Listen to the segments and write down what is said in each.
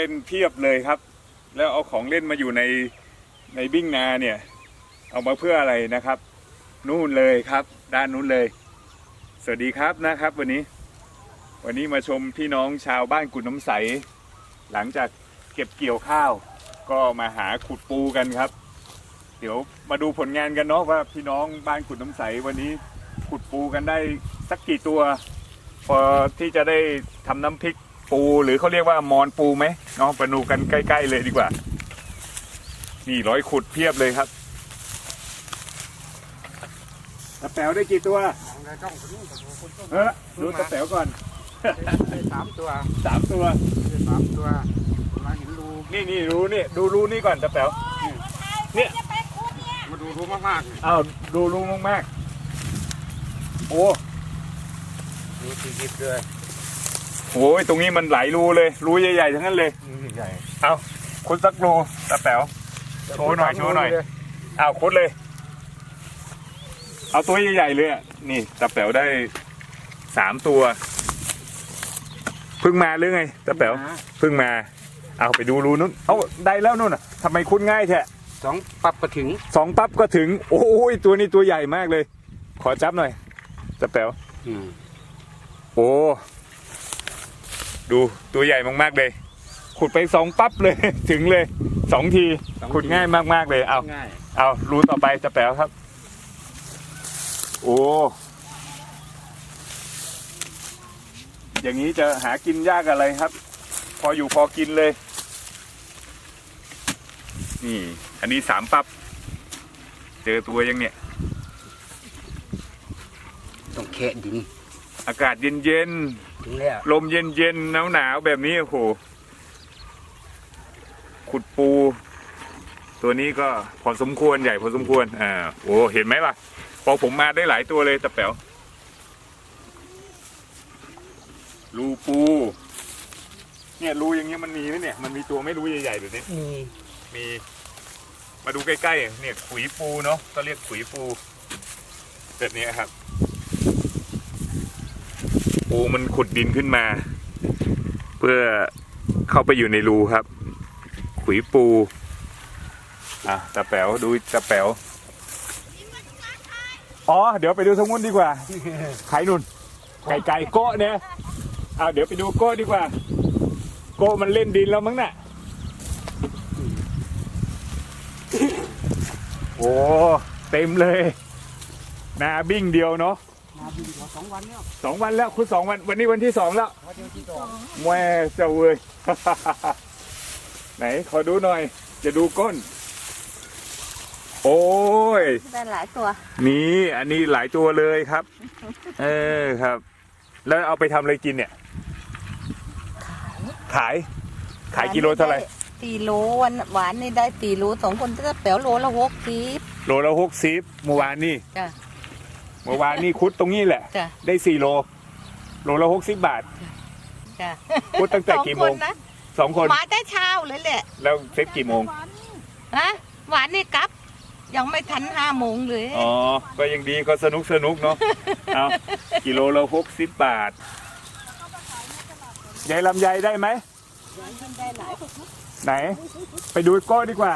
ล่นเพียบเลยครับ แล้วเอาของเล่นมาอยู่ในในบิ้งนาเนี่ย เอามาเพื่ออะไรนะครับ นู่นเลยครับ ด้านนู้นเลย สวัสดีครับนะครับ วันนี้ วันนี้มาชมพี่น้องชาวบ้านกุดน้ำใส หลังจากเก็บเกี่ยวข้าว ก็มาหาขุดปูกันครับ เดี๋ยวมาดูผลงานกันเนาะว่าพี่น้องบ้านขุดน้ำใสวันนี้ขุดปูกันได้สักกี่ตัว พอที่จะได้ทำน้ำพริก ปูหรือเขาเรียกว่ามอนปูไหมเนาะไปดูกันใกล้ ๆ เลยดีกว่า นี่ร้อยขุดเพียบเลยครับตะแป๋วได้กี่ตัวในช่องคนนู้นกับคนต้นเออดูตะแป๋วก่อนได้สามตัวสามตัวได้สามตัวมาเห็นรูนี่นี่รูนี่ดูรูนี่ก่อนตะแป๋วมาดูรูมากๆเลยอ้าวดูรูมากๆโอ้รูสี่สิบเลย โหตรงนี้มันหลายรูเลย รูใหญ่ๆทั้งนั้นเลยรูใหญ่เอาคุณสักรูตะแป๋วโชว์หน่อยโชว์หน่อยอ้าวคุดเลย เอาตัวใหญ่ๆเลยอะนี่ตะแป๋วได้สามตัวเพิ่งมาหรือไงตะแป๋วเพิ่งมา เอาไปดูรูนู้นเอาได้แล้วนู่นอะทำไมคุดง่ายแท้สองปรับก็ถึงสองปั๊บก็ถึง โอ้ยตัวนี้ตัวใหญ่มากเลย ขอจับหน่อยตะแป๋วอืมโอ้ ดูตัวใหญ่มากๆเลย ขุดไปสองปั๊บเลย ถึงเลยสองที ขุดง่ายมากๆเลยเอาง่ายเอารูต่อไปจะแป๋วครับ โอ้อย่างนี้จะหากินยากอะไรครับ พออยู่พอกินเลย นี่ อันนี้สามปับเจอตัวยังเนี่ย ต้องแคะดิน อากาศเย็น ถึงแล้วๆลมเย็นๆหนาวๆแบบนี้โอ้โหขุดปู ตัวนี้ก็พอสมควรใหญ่พอสมควรอ่าโอ้เห็นไหมล่ะ พอผมมาได้หลายตัวเลยตะแป๋วรูปู เนี่ยรูอย่างเงี้ยมันมีไหมเนี่ย มันมีตัวไม่รู้ใหญ่ๆแบบนี้ มีมี มาดูใกล้ๆเนี่ยขุยปูเนาะก็เรียกขุยปูแบบนี้ครับ ปูมันขุดดินขึ้นมา เพื่อเข้าไปอยู่ในรูครับ ขุยปู อะตะแป๋วดูตะแป๋วอ๋อ เดี๋ยวไปดูทางนู้นดีกว่าไข่นุ่น ไก่ไก่โก้เนี่ยอ่าเดี๋ยวไปดูโก้ดีกว่า โก้มันเล่นดินแล้วมั้งน่ะ โอ้ เต็มเลย นาบิ้งเดียวเนาะ สองวันแล้วสองวันแล้วคุณสองวันวันนี้วันที่สองแล้ววันเดียวที่สองแม่เจ้าเว้ยไหนขอดูหน่อย จะดูก้น โอ้ยได้หลายตัว นี่อันนี้หลายตัวเลยครับ เออครับ แล้วเอาไปทำอะไรกินเนี่ย ขาย ขายกิโลเท่าไหร่สี่โลวันหวานนี่ได้สี่โลสองคนจะแป๋วโลละหกสิบโลละหกสิบเมื่อวานนี่จ้ะเมื่อวานนี่คุดตรงนี้แหละ จ้ะ ได้สี่โล โลละหกสิบบาท จ้ะคุดตั้งแต่สองกี่คโมนงนะสองคน มาแต่เช้าเลยแหละแล้วเซ็ตกี่โมง ฮะหวานนี่กลับ ยังไม่ทันห้าโมงเลย อ๋อ ก็ยังดีก็สนุกสนุกเนาะ เอากิโลละหกสิบบาทยายลำไยได้ไหมได้หลายไหน ไปดูโก้ดีกว่า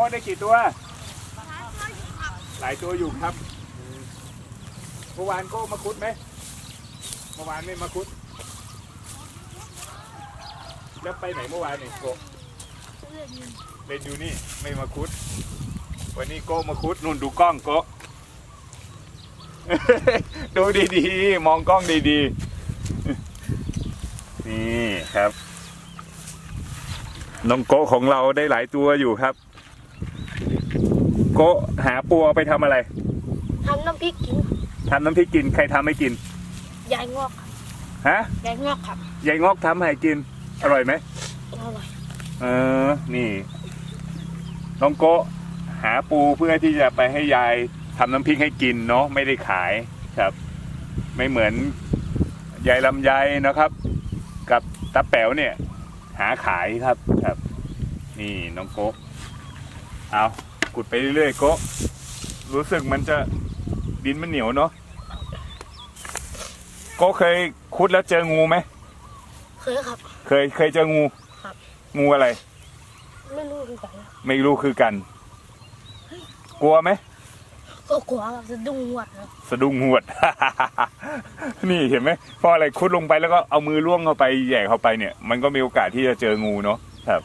โก้ได้กี่ตัว หลายตัวอยู่ครับ เมื่อวานโก้มาคุดไหม เมื่อวานไม่มาคุด แล้วไปไหนเมื่อวานนี่โก้เล่นอยู่นี่ไม่มาคุด วันนี้โก้มาคุดนุ่นดูกล้องโก้ดูดีๆ มองกล้องดีๆ นี่ครับ น้องโกะของเราได้หลายตัวอยู่ครับ โกะหาปัวไปทำอะไรทำน้ำพริกกินทำน้ำพริกกิน ใครทำให้กิน ยายงอกครับฮะ ยายงอกครับยายงอกทำให้กิน อร่อยไหม อร่อยเออ นี่ น้องโกะหาปูเพื่อที่จะไปให้ยายทำน้ำพริกให้กินเนาะไม่ได้ขายครับ ไม่เหมือนยายลำไยนะครับ กับตาแป๋วเนี่ย หาขายครับครับ นี่น้องโกะเอา ขุดไปเรื่อยๆโกะรู้สึกมันจะดินมันเหนียวเนาะก็เคยคุดแล้วเจองูไหมเคยครับ เคยเคยเจองูครับ งูอะไร ไม่รู้คือกันครับไม่รู้คือกัน กลัวไหม ก็กลัวครับจะดุ้งหวดครับสะดุ้งหวด นี่เห็นไหมเพราะอะไรคุดลงไปแล้วก็เอามือล่วงเข้าไปแหย่เข้าไปเนี่ย มันก็มีโอกาสที่จะเจองูเนาะครับ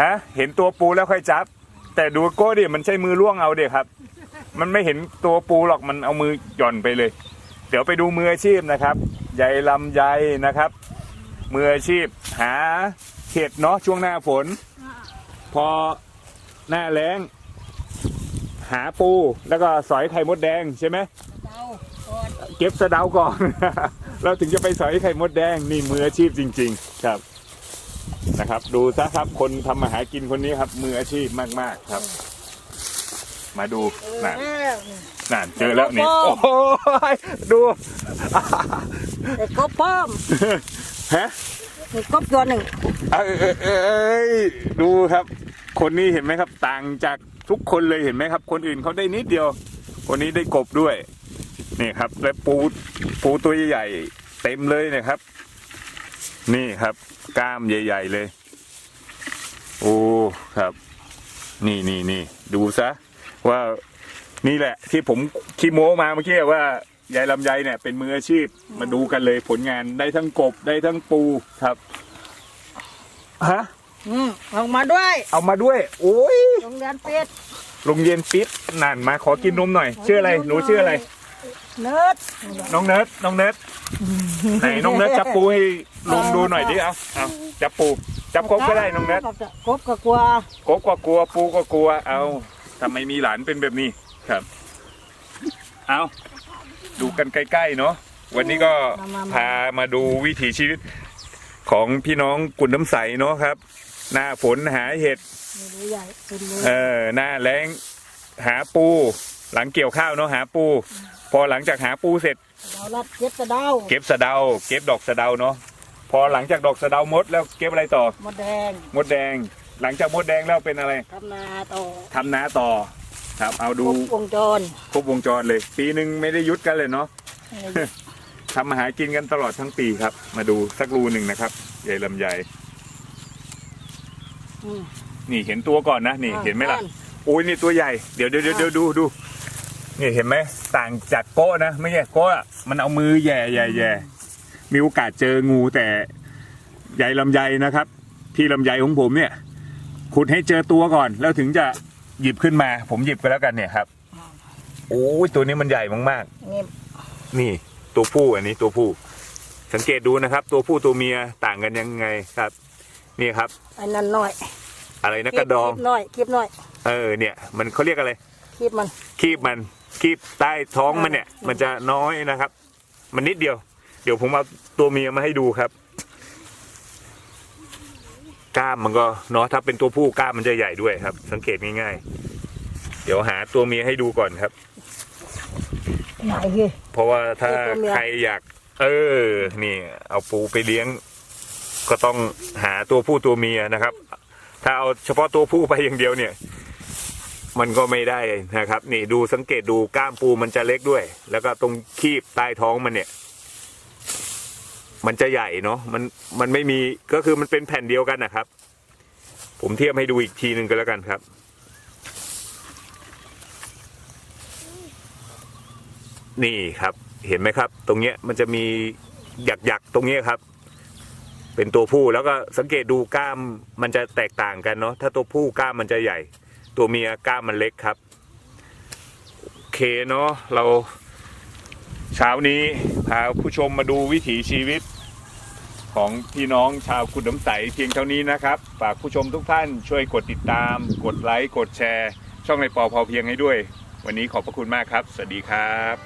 ฮะ เห็นตัวปูแล้วค่อยจับ แต่ดูโก้ดิมันใช้มือล่วงเอาเด็กครับ มันไม่เห็นตัวปูหรอกมันเอามือหย่อนไปเลย เดี๋ยวไปดูมืออาชีพนะครับใยลำไยนะครับ มืออาชีพหาเห็ดเนาะช่วงหน้าฝน พอหน้าแล้ง หาปูแล้วก็สอยไข่มดแดงใช่ไหมเดาก่อนเก็บสะเดาก่อน เราถึงจะไปสอยไข่มดแดงนี่มืออาชีพจริง ๆ ครับ นะครับ ดูซะครับคนทำมาหากินคนนี้ครับ มืออาชีพมาก ๆ ครับ มาดูนั่นนั่นเจอแล้วนี่ โอ้โหดูแต่กบเพิ่มฮะมีกบตัวหนึ่งเอ้ยเอ้ยเอ้ยดูครับ คนนี้เห็นไหมครับ ต่างจากทุกคนเลยเห็นไหมครับ คนอื่นเขาได้นิดเดียว คนนี้ได้กบด้วยนี่ครับ และปูปูตัวใหญ่ๆเต็มเลยเนะครับ นี่ครับกล้ามใหญ่ ๆ เลย โอ้ครับ นี่นี่นี่ดูซะ ว่านี่แหละ ที่ผมคีโมมาเมื่อกี้ว่ายายลำไยเนี่ย เป็นมืออาชีพมาดูกันเลยผลงานได้ทั้งกบได้ทั้งปูครับฮะอืมออกมาด้วย เอามาด้วย โอ้ยโรงเรียนเป็ดโรงเรียนปิดนั่นมาขอกินนมหน่อยชื่ออะไรหนูชื่ออะไร เนิร์ดน้องเนิร์ดน้องเนิร์ดไหนน้องเนิร์ดจับปูให้ลุงดูหน่อยดิเอาเอาจับปู จับกบก็ได้น้องเนิร์ดกบก็กลัวกบก็กลัวปูก็กลัว เอาทำไมมีหลานเป็นแบบนี้ครับ เอาดูกันใกล้ๆเนาะวันนี้ก็พามาดูวิถีชีวิตของพี่น้องกุนน้ำใสเนาะครับ หน้าฝนหาเห็ดมีรูใหญ่เป็นรูเออหน้าแรงหาปู หลังเกี่ยวข้าวเนาะหาปู พอหลังจากหาปูเสร็จ เราลัดเก็บสะเดาเก็บสะเดา เก็บดอกสะเดาเนาะพอหลังจากดอกสะเดาหมดแล้วเก็บอะไรต่อมดแดงมดแดง หลังจากมดแดงแล้วเป็นอะไรทำนาโตทำนาต่อ ครับ เอาคดูรบวงจรครบวงจรเลย ปีหนึ่งไม่ได้หยุดกันเลยเนาะ ทำมาหากินกันตลอดทั้งปีครับ มาดูสักรูหนึ่งนะครับใหญ่ลำไยอืมนี่เห็นตัวก่อนนะนี่เห็นไหมล่ะโอ้ยนี่ตัวใหญ่เดี๋ยวเดี๋ยวเดี๋ยวเดี๋ยวดูดู นี่เห็นไหมต่างจากโก้นะไม่ใช่โก้อะมันเอามือแย่แย่แย่มีโอกาสเจองูแต่ใหญ่ลำไยนะครับที่ลำไยของผมเนี่ย ขุดให้เจอตัวก่อน แล้วถึงจะหยิบขึ้นมา ผมหยิบกันแล้วกันเนี่ยครับโอ้ยตัวนี้มันใหญ่มากนี่ๆ นี่ตัวผู้อันนี้ตัวผู้ สังเกตดูนะครับ ตัวผู้ตัวเมียต่างกันยังไงครับ นี่ครับ อันนั้นหน่อยอะไรนะกระดองคลิปหน่อยคลิปหน่อยเออเนี่ย มันเขาเรียกอะไร คลิปมัน คีบมัน คีบใต้ท้องมันเนี่ย มันจะน้อยนะครับ มันนิดเดียว เดี๋ยวผมเอาตัวเมียมาให้ดูครับกล้ามมันก็เนาะถ้าเป็นตัวผู้กล้ามมันจะใหญ่ด้วยครับ สังเกตง่ายๆ เดี๋ยวหาตัวเมียให้ดูก่อนครับ ใหญ่เลยเพราะว่าถ้าตัวเมียใครอยาก เออ นี่ เอาปูไปเลี้ยง ก็ต้องหาตัวผู้ตัวเมียนะครับ ถ้าเอาเฉพาะตัวผู้ไปอย่างเดียวเนี่ย มันก็ไม่ได้นะครับ นี่ดูสังเกตดูก้ามปูมันจะเล็กด้วย แล้วก็ตรงคีบใต้ท้องมันเนี่ย มันจะใหญ่เนาะมันมันไม่มีก็คือมันเป็นแผ่นเดียวกันนะครับ ผมเทียบให้ดูอีกทีหนึ่งก็แล้วกันครับ นี่ครับเห็นไหมครับ ตรงเนี้ยมันจะมีหยักหยักๆตรงเนี้ยครับ เป็นตัวผู้แล้วก็สังเกตดูกล้ามมันจะแตกต่างกันเนาะถ้าตัวผู้กล้ามมันจะใหญ่ ตัวเมียกล้ามมันเล็กครับโอเคเนาะเราเช้านี้พาผู้ชมมาดูวิถีชีวิตของพี่น้องชาวกุดน้ำใสเพียงเท่านี้นะครับฝากผู้ชมทุกท่านช่วยกดติดตาม กดไลค์กดแชร์ ช่องในปอพอเพียงให้ด้วย วันนี้ขอบพระคุณมากครับ สวัสดีครับ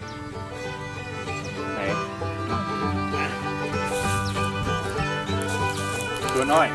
ไหนอะตัวน้อย